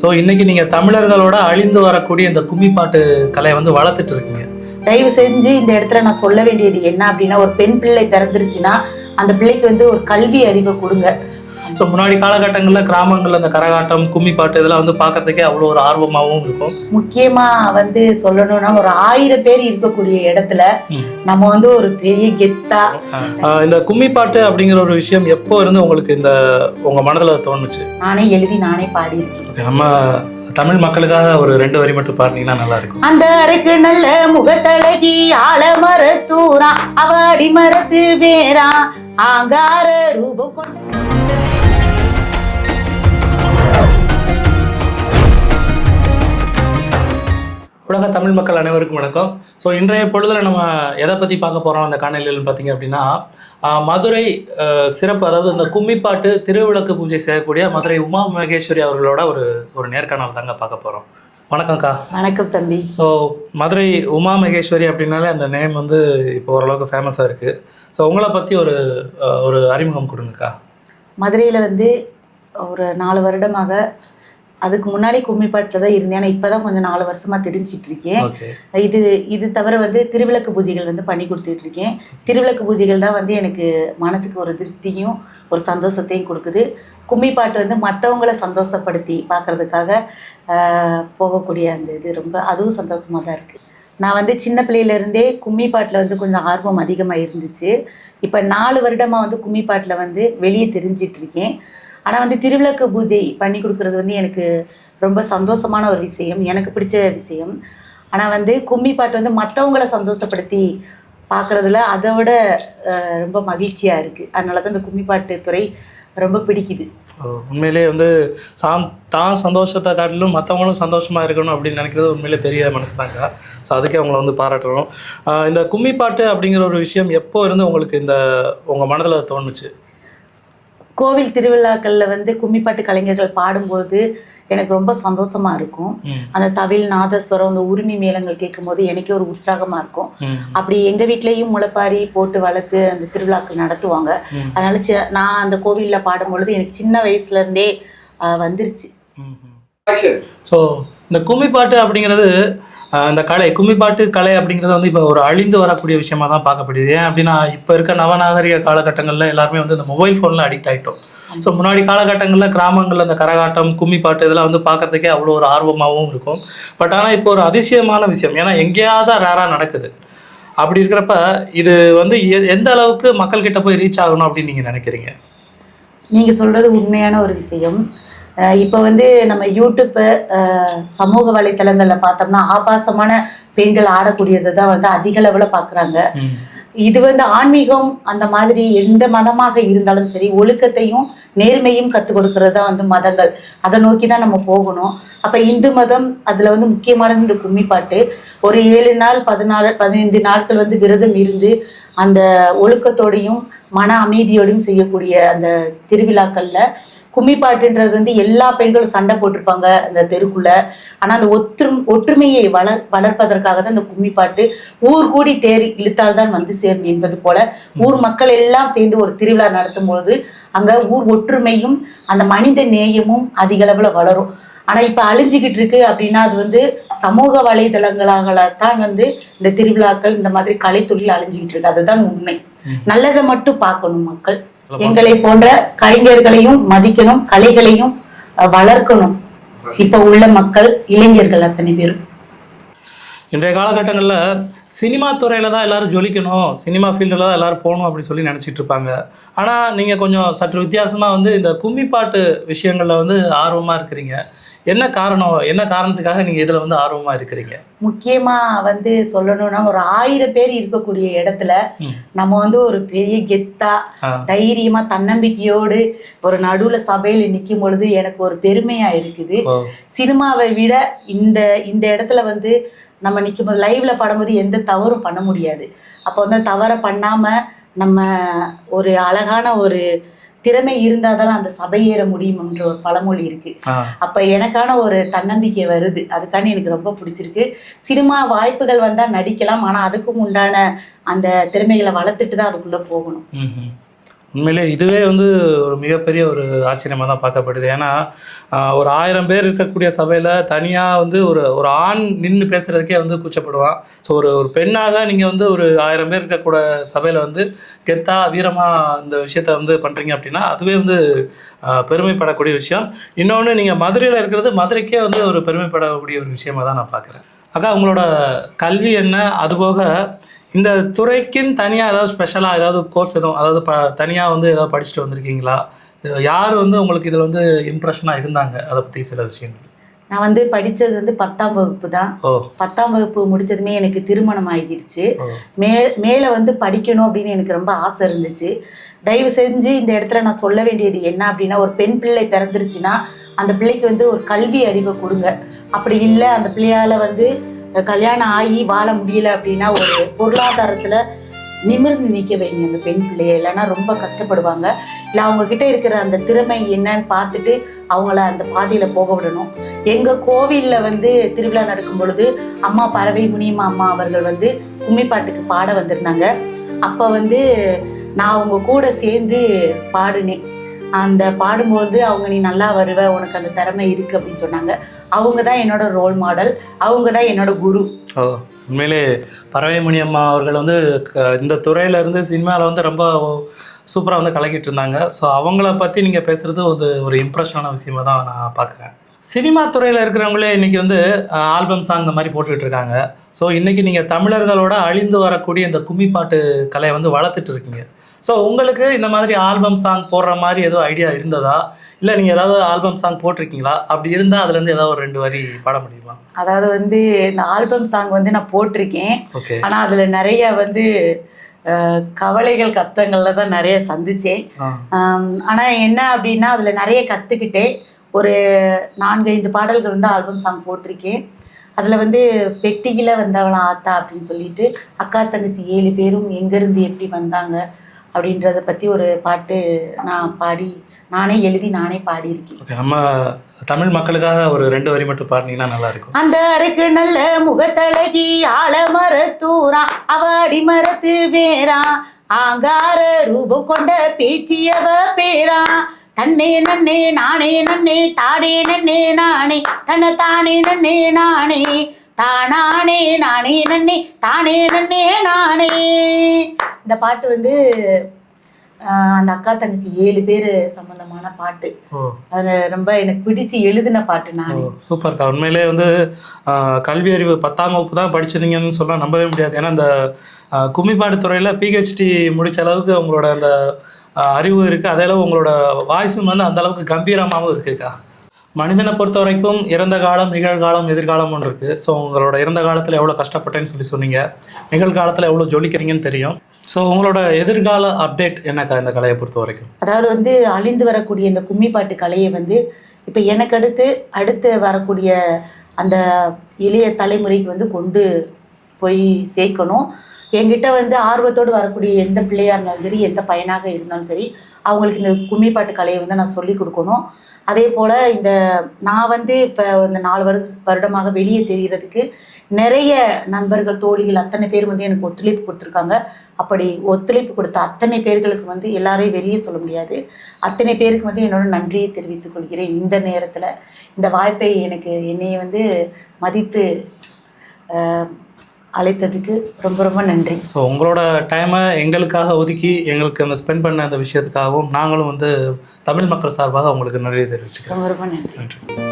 So இன்னைக்கு நீங்க தமிழர்களோட அழிந்து வரக்கூடிய இந்த கும்மி பாட்டு கலையை வந்து வளர்த்துட்டு இருக்கீங்க. தயவு செஞ்சு இந்த இடத்துல நான் சொல்ல வேண்டியது என்ன அப்படின்னா ஒரு பெண் பிள்ளை பிறந்துருச்சுன்னா அந்த பிள்ளைக்கு வந்து ஒரு கல்வி அறிவை கொடுங்க. ஸோ முன்னாடி காலகட்டங்களில் கிராமங்கள்ல இந்த கரகாட்டம் கும்மி பாட்டு இதெல்லாம் வந்து பார்க்கறதுக்கே அவ்வளோ ஒரு ஆர்வமாகவும் இருக்கும். முக்கியமா வந்து சொல்லணும்னா ஒரு ஆயிரம் பேர் இருக்கக்கூடிய இடத்துல. நம்ம வந்து ஒரு பெரிய கெத்தா. இந்த கும்மி பாட்டு அப்படிங்கிற ஒரு விஷயம் எப்போ இருந்து உங்களுக்கு இந்த உங்க மனதில் தோணுச்சு? நானே எழுதி நானே Okay, நம்ம தமிழ் மக்களுக்காக ஒரு ரெண்டு வரி மட்டும் பாடினீங்கன்னா நல்லா இருக்கும். அந்த அறைக்கு நல்ல முகத்தழகி ஆலமர தூரா அவ அடிமரத்து வேறா ஆங்கார ரூபம் கொண்ட உலக தமிழ் மக்கள் அனைவருக்கும் வணக்கம். ஸோ இன்றைய பொழுதுல நம்ம எதை பற்றி பார்க்க போகிறோம் அந்த காணொலியில் பார்த்தீங்க அப்படின்னா மதுரை சிறப்பு அதாவது இந்த கும்மிப்பாட்டு திருவிளக்கு பூஜை செய்யக்கூடிய மதுரை உமா மகேஸ்வரி அவர்களோட ஒரு ஒரு நேர்காணல் தாங்க பார்க்க போகிறோம் வணக்கம்க்கா வணக்கம் தம்பி. ஸோ மதுரை உமா மகேஸ்வரி அப்படின்னாலே அந்த நேம் வந்து இப்போ ஓரளவுக்கு ஃபேமஸாக இருக்குது ஸோ உங்களை பற்றி ஒரு ஒரு அறிமுகம் கொடுங்கக்கா. மதுரையில் வந்து ஒரு நாலு வருடமாக அதுக்கு முன்னாடி கும்மிப்பாட்டில் தான் இருந்தேன். ஆனால் இப்போ தான் கொஞ்சம் நாலு வருஷமாக தெரிஞ்சிட்டு இருக்கேன் இது இது தவிர வந்து திருவிளக்கு பூஜைகள் வந்து பண்ணி கொடுத்துட்டு இருக்கேன் திருவிளக்கு பூஜைகள் தான் வந்து எனக்கு மனசுக்கு ஒரு திருப்தியும் ஒரு சந்தோஷத்தையும் கொடுக்குது. கும்மிப்பாட்டு வந்து மற்றவங்கள சந்தோஷப்படுத்தி பார்க்கறதுக்காக போகக்கூடிய அந்த இது ரொம்ப அதுவும் சந்தோஷமாக தான் இருக்குது நான் வந்து சின்ன பிள்ளையிலேருந்தே கும்மிப்பாட்டில் வந்து கொஞ்சம் ஆர்வம் அதிகமாக இருந்துச்சு. இப்போ நாலு வருடமாக வந்து கும்மிப்பாட்டில் வந்து வெளியே தெரிஞ்சிட்டு இருக்கேன் ஆனால் வந்து திருவிளக்கு பூஜை பண்ணி கொடுக்குறது வந்து எனக்கு ரொம்ப சந்தோஷமான ஒரு விஷயம். எனக்கு பிடிச்ச விஷயம். ஆனால் வந்து கும்மி பாட்டு வந்து மற்றவங்கள சந்தோஷப்படுத்தி பார்க்குறதுல அதை விட ரொம்ப மகிழ்ச்சியாக இருக்குது அதனால தான் இந்த கும்மி பாட்டு துறை ரொம்ப பிடிக்குது. உண்மையிலேயே வந்து சாம் தான் சந்தோஷத்தை காட்டிலும் மற்றவங்களும் சந்தோஷமாக இருக்கணும் அப்படின்னு நினைக்கிறது உண்மையிலே பெரிய மனசு தாங்க. ஸோ அதுக்கே அவங்கள வந்து பாராட்டுறோம். இந்த கும்மி பாட்டு அப்படிங்கிற ஒரு விஷயம் எப்போ இருந்து உங்களுக்கு இந்த உங்கள் மனதில் தோணுச்சு? கோவில் திருவிழாக்களில் வந்து கும்மிப்பாட்டு கலைஞர்கள் பாடும்போது எனக்கு ரொம்ப சந்தோஷமாக இருக்கும். அந்த தவில் நாதஸ்வரம் அந்த உரிமை மேளங்கள் கேட்கும்போது எனக்கே ஒரு உற்சாகமாக இருக்கும். அப்படி எங்கள் வீட்லேயும் முளைப்பாரி போட்டு வளர்த்து அந்த திருவிழாக்கள் நடத்துவாங்க. அதனால சி நான் அந்த கோவிலில் பாடும்பொழுது எனக்கு சின்ன வயசுலேருந்தே வந்துருச்சு. ம், ம். ஸோ இந்த கும்மி பாட்டு அப்படிங்கிறது இந்த கலை கும்மிப்பாட்டு கலை அப்படிங்கிறது வந்து இப்போ ஒரு அழிந்து வரக்கூடிய விஷயமா தான் பார்க்கப்படுது. ஏன் அப்படின்னா இப்போ இருக்க நவநாகரிக காலகட்டங்களில் எல்லாருமே வந்து இந்த மொபைல் ஃபோனில் அடிக்ட் ஆகிட்டோம் ஸோ முன்னாடி காலகட்டங்களில் கிராமங்களில் இந்த கரகாட்டம் கும்மிப்பாட்டு இதெல்லாம் வந்து பார்க்கறதுக்கே அவ்வளோ ஒரு ஆர்வமாகவும் இருக்கும். பட் ஆனால் இப்போ ஒரு அதிசயமான விஷயம். ஏன்னா எங்கேயாவது ரேராக நடக்குது. அப்படி இருக்கிறப்ப இது வந்து எ- எந்த அளவுக்கு மக்கள்கிட்ட போய் ரீச் ஆகணும் அப்படின்னு நீங்கள் நினைக்கிறீங்க? நீங்கள் சொல்கிறது உண்மையான ஒரு விஷயம். இப்போ வந்து நம்ம யூடியூப்பு சமூக வலைத்தளங்களில் பார்த்தோம்னா ஆபாசமான பெண்கள் ஆடக்கூடியதை தான் வந்து அதிக அளவில் பார்க்குறாங்க இது வந்து ஆன்மீகம் அந்த மாதிரி எந்த மதமாக இருந்தாலும் சரி ஒழுக்கத்தையும் நேர்மையும் கற்றுக் கொடுக்கறது தான் வந்து மதங்கள். அதை நோக்கி தான் நம்ம போகணும். அப்போ இந்து மதம் அதில் வந்து முக்கியமானது இந்த கும்மிப்பாட்டு. ஒரு ஏழு நாள் பதினாலு பதினைந்து நாட்கள் வந்து விரதம் இருந்து அந்த ஒழுக்கத்தோடையும் மன அமைதியோடையும் செய்யக்கூடிய அந்த திருவிழாக்களில் கும்மிப்பாட்டுன்றது வந்து எல்லா பெண்களும் சண்டை போட்டிருப்பாங்க அந்த தெருக்குள்ள. ஆனால் அந்த ஒற்று ஒற்றுமையை வளர் வளர்ப்பதற்காக தான் இந்த கும்மிப்பாட்டு ஊர் கூடி தேர் இழுத்தால் தான் வந்து சேரும் என்பது போல ஊர் மக்கள் எல்லாம் சேர்ந்து ஒரு திருவிழா நடத்தும் பொழுது அங்க ஊர் ஒற்றுமையும் அந்த மனித நேயமும் அதிக அளவுல வளரும். ஆனா இப்ப அழிஞ்சுக்கிட்டு இருக்கு அப்படின்னா அது வந்து சமூக வலைதளங்களால தான் வந்து இந்த திருவிழாக்கள் இந்த மாதிரி கலைத்தொழில் அழிஞ்சுக்கிட்டு இருக்கு. அதுதான் உண்மை. நல்லதை மட்டும் பார்க்கணும் மக்கள். எங்களை போன்ற கலைஞர்களையும் மதிக்கணும் கலைகளையும் வளர்க்கணும். இப்ப உள்ள மக்கள் இளைஞர்கள் அத்தனை பேரும். இன்றைய காலகட்டங்களில் சினிமா துறையில் தான் எல்லாரும் ஜொலிக்கணும் சினிமா ஃபீல்டில் தான் எல்லாரும் போகணும் அப்படின்னு சொல்லி நினச்சிட்டு இருப்பாங்க. ஆனால் நீங்கள் கொஞ்சம் சற்று வித்தியாசமாக வந்து இந்த கும்மி பாட்டு விஷயங்களில் வந்து ஆர்வமாக இருக்கிறீங்க. என்ன காரணம்? என்ன காரணத்துக்காக நீங்கள் இதில் வந்து ஆர்வமாக இருக்கிறீங்க? முக்கியமா வந்து சொல்லணும்னா ஒரு ஆயிரம் பேர் இருக்கக்கூடிய இடத்துல. நம்ம வந்து ஒரு பெரிய கெத்தா ஆ. தைரியமா தன்னம்பிக்கையோடு ஒரு நடுவுல சபையில நிற்கும் பொழுது எனக்கு ஒரு பெருமையா இருக்குது. சினிமாவை விட இந்த இந்த இடத்துல வந்து நம்ம நிற்கும் போது லைவ்ல பாடும்போது எந்த தவறும் பண்ண முடியாது. அப்போ வந்து தவறை பண்ணாம நம்ம ஒரு அழகான ஒரு திறமை இருந்தாதான் அந்த சபையேற முடியும்ன்ற ஒரு பழமொழி இருக்கு. அப்போ எனக்கான ஒரு தன்னம்பிக்கை வருது. அதுக்காண்டி எனக்கு ரொம்ப பிடிச்சிருக்கு. சினிமா வாய்ப்புகள் வந்தால் நடிக்கலாம். ஆனால் அதுக்கும் உண்டான அந்த திறமைகளை வளர்த்துட்டு தான் அதுக்குள்ளே போகணும். உண்மையிலே இதுவே வந்து ஒரு மிகப்பெரிய ஒரு ஆச்சரியமாக தான் பார்க்கப்படுது. ஏன்னா ஒரு ஆயிரம் பேர் இருக்கக்கூடிய சபையில் தனியாக வந்து ஒரு ஒரு ஆண் நின்று பேசுகிறதுக்கே வந்து கூச்சப்படுவான். ஸோ ஒரு ஒரு பெண்ணாக தான் நீங்கள் வந்து ஒரு ஆயிரம் பேர் இருக்கக்கூட சபையில் வந்து கெத்தாக வீரமாக இந்த விஷயத்த வந்து பண்ணுறீங்க அப்படின்னா அதுவே வந்து பெருமைப்படக்கூடிய விஷயம். இன்னொன்று நீங்கள் மதுரையில் இருக்கிறது மதுரைக்கே வந்து ஒரு பெருமைப்படக்கூடிய ஒரு விஷயமாக தான் நான் பார்க்குறேன். அக்கா உங்களோட கல்வி என்ன? அதுபோக இந்த துறைக்குன்னு தனியாக ஏதாவது ஸ்பெஷலாக ஏதாவது கோர்ஸ் எதுவும் அதாவது ப தனியாக வந்து ஏதாவது படிச்சுட்டு வந்திருக்கீங்களா? யார் வந்து உங்களுக்கு இதில் வந்து இம்ப்ரெஷனாக இருந்தாங்க? அதை பற்றி சில விஷயங்கள். நான் வந்து படித்தது வந்து பத்தாம் வகுப்பு தான். ஓ. பத்தாம் வகுப்பு முடிச்சதுமே எனக்கு திருமணம் ஆகிடுச்சு. மே மேலே வந்து படிக்கணும் அப்படின்னு எனக்கு ரொம்ப ஆசை இருந்துச்சு. தயவு செஞ்சு இந்த இடத்துல நான் சொல்ல வேண்டியது என்ன அப்படின்னா ஒரு பெண் பிள்ளை பிறந்துருச்சுன்னா அந்த பிள்ளைக்கு வந்து ஒரு கல்வி அறிவை கொடுங்க. அப்படி இல்லை அந்த பிள்ளையால வந்து கல்யாணம் ஆகி வாழ முடியல அப்படின்னா ஒரு பொருளாதாரத்தில் நிமிர்ந்து நிற்க வைங்க அந்த பெண் பிள்ளைய. இல்லைன்னா ரொம்ப கஷ்டப்படுவாங்க. இல்லை அவங்க கிட்ட இருக்கிற அந்த திறமை என்னன்னு பார்த்துட்டு அவங்கள அந்த பாதையில் போக விடணும். எங்கள் கோவிலில் வந்து திருவிழா நடக்கும் பொழுது அம்மா பறவை முனியம்மா அம்மா அவர்கள் வந்து கும்மிப்பாட்டுக்கு பாட வந்திருந்தாங்க. அப்போ வந்து நான் அவங்க கூட சேர்ந்து பாடினேன். அந்த பாடும்போது அவங்க நீ நல்லா வருவ உனக்கு அந்த திறமை இருக்கு அப்படின்னு சொன்னாங்க. அவங்க தான் என்னோட ரோல் மாடல் அவங்க தான் என்னோட குரு. ஓ உண்மையிலே பறவை அம்மா அவர்கள் வந்து க- இந்த துறையிலேருந்து சினிமாவில் வந்து ரொம்ப சூப்பராக வந்து கலக்கிட்டு இருந்தாங்க. ஸோ அவங்கள பற்றி நீங்கள் பேசுகிறது ஒரு ஒரு இம்ப்ரெஷனான விஷயமா தான் நான் பார்க்குறேன் சினிமா துறையில் இருக்கிறவங்களே இன்றைக்கி வந்து ஆல்பம் சாங் இந்த மாதிரி போட்டுக்கிட்டு இருக்காங்க. ஸோ இன்றைக்கி நீங்கள் தமிழர்களோட அழிந்து வரக்கூடிய இந்த கும்மிப்பாட்டு கலையை வந்து வளர்த்துட்டு இருக்கீங்க. ஸோ உங்களுக்கு இந்த மாதிரி ஆல்பம் சாங் போடுற மாதிரி ஏதோ ஐடியா இருந்ததா? இல்லை நீங்கள் ஏதாவது ஆல்பம் சாங் போட்டிருக்கீங்களா? அப்படி இருந்தால் அதுலேருந்து ஏதாவது ஒரு ரெண்டு வரி பாட முடியுமா? அதாவது வந்து இந்த ஆல்பம் சாங் வந்து நான் போட்டிருக்கேன். ஆனால் அதில் நிறைய வந்து கவலைகள் கஷ்டங்கள்ல தான் நிறைய சந்திச்சேன். ஆ. ஆனால் என்ன அப்படின்னா அதில் நிறைய கற்றுக்கிட்டேன் ஒரு நான்கு ஐந்து பாடல்கள் வந்து ஆல்பம் சாங் போட்டிருக்கேன். அதில் வந்து பெட்டியில வந்தவளாம் ஆத்தா அப்படின்னு சொல்லிட்டு அக்கா தங்கச்சி ஏழு பேரும் எங்கேருந்து எப்படி வந்தாங்க அப்படின்றத பற்றி ஒரு பாட்டு நான் பாடி நானே எழுதி நானே பாடியிருக்கேன். நம்ம தமிழ் மக்களுக்காக ஒரு ரெண்டு வரி மட்டும் பாடினீங்கன்னா நல்லா இருக்கும் அந்த அருக்கு நல்ல முகத்தழகி ஆலமரத்தூரா அவ அடிமரத்து வேறா ஆங்கார ரூபம் கொண்ட பேச்சியவ பேரா தன்னே நன்னே நானே நன்னே தானே நன்னே நானே தன்னை தானே நன்னே நானே தானானே நானே நன்னே தானே நன்னே நானே. இந்த பாட்டு வந்து அந்த அக்கா தங்கச்சி ஏழு பேர் சம்பந்தமான பாட்டு. அது ரொம்ப எனக்கு பிடிச்சு எழுதின பாட்டு நானே. சூப்பர்க்கா. உண்மையிலே வந்து கல்வி அறிவு பத்தாம் வகுப்பு தான் படிச்சிருங்கன்னு சொன்னால் நம்பவே முடியாது. ஏன்னா இந்த ஆஹ், கும்மிப்பாடு துறையில் பிஹெச்டி முடிச்ச அளவுக்கு உங்களோட அந்த அறிவு இருக்குது அதே அளவு உங்களோட வாய்ஸும் வந்து அந்தளவுக்கு கம்பீரமாகவும் இருக்குக்கா மனிதனை பொறுத்த வரைக்கும் இறந்த காலம் நிகழ்காலம் எதிர்காலம் ஒன்று இருக்குது ஸோ உங்களோட இறந்த காலத்தில் எவ்வளோ கஷ்டப்பட்டேன்னு சொல்லி சொன்னீங்க. நிகழ்காலத்தில் எவ்வளோ ஜொலிக்கிறீங்கன்னு தெரியும். ஸோ உங்களோட எதிர்கால அப்டேட் என்னக்கா இந்த கலையை பொறுத்த வரைக்கும்? அதாவது வந்து அழிந்து வரக்கூடிய இந்த கும்மிப்பாட்டு கலையை வந்து இப்போ எனக்கு அடுத்து அடுத்து வரக்கூடிய அந்த இளைய தலைமுறைக்கு வந்து கொண்டு போய் சேர்க்கணும். என்கிட்ட வந்து ஆர்வத்தோடு வரக்கூடிய எந்த பிள்ளையாக இருந்தாலும் சரி எந்த பையனாக இருந்தாலும் சரி அவங்களுக்கு இந்த கும்மிப்பாட்டு கலையை வந்து நான் சொல்லி கொடுக்கணும். அதே போல் இந்த நான் வந்து இப்போ இந்த நாலு வரு வருடமாக வெளியே தெரிகிறதுக்கு நிறைய நண்பர்கள் தோழிகள் அத்தனை பேர் வந்து எனக்கு ஒத்துழைப்பு கொடுத்துருக்காங்க. அப்படி ஒத்துழைப்பு கொடுத்த அத்தனை பேர்களுக்கு வந்து எல்லாரையும் வெளியே சொல்ல முடியாது. அத்தனை பேருக்கு வந்து என்னோட நன்றியை தெரிவித்துக் கொள்கிறேன் இந்த நேரத்தில். இந்த வாய்ப்பை எனக்கு என்னையை வந்து மதித்து அழைத்ததுக்கு ரொம்ப ரொம்ப நன்றி. ஸோ உங்களோட டைமை எங்களுக்காக ஒதுக்கி எங்களுக்கு அந்த ஸ்பெண்ட் பண்ண அந்த விஷயத்துக்காகவும் நாங்களும் வந்து தமிழ் மக்கள் சார்பாக உங்களுக்கு நன்றி தெரிவிச்சுக்கிறோம். ரொம்ப ரொம்ப நன்றி. நன்றி.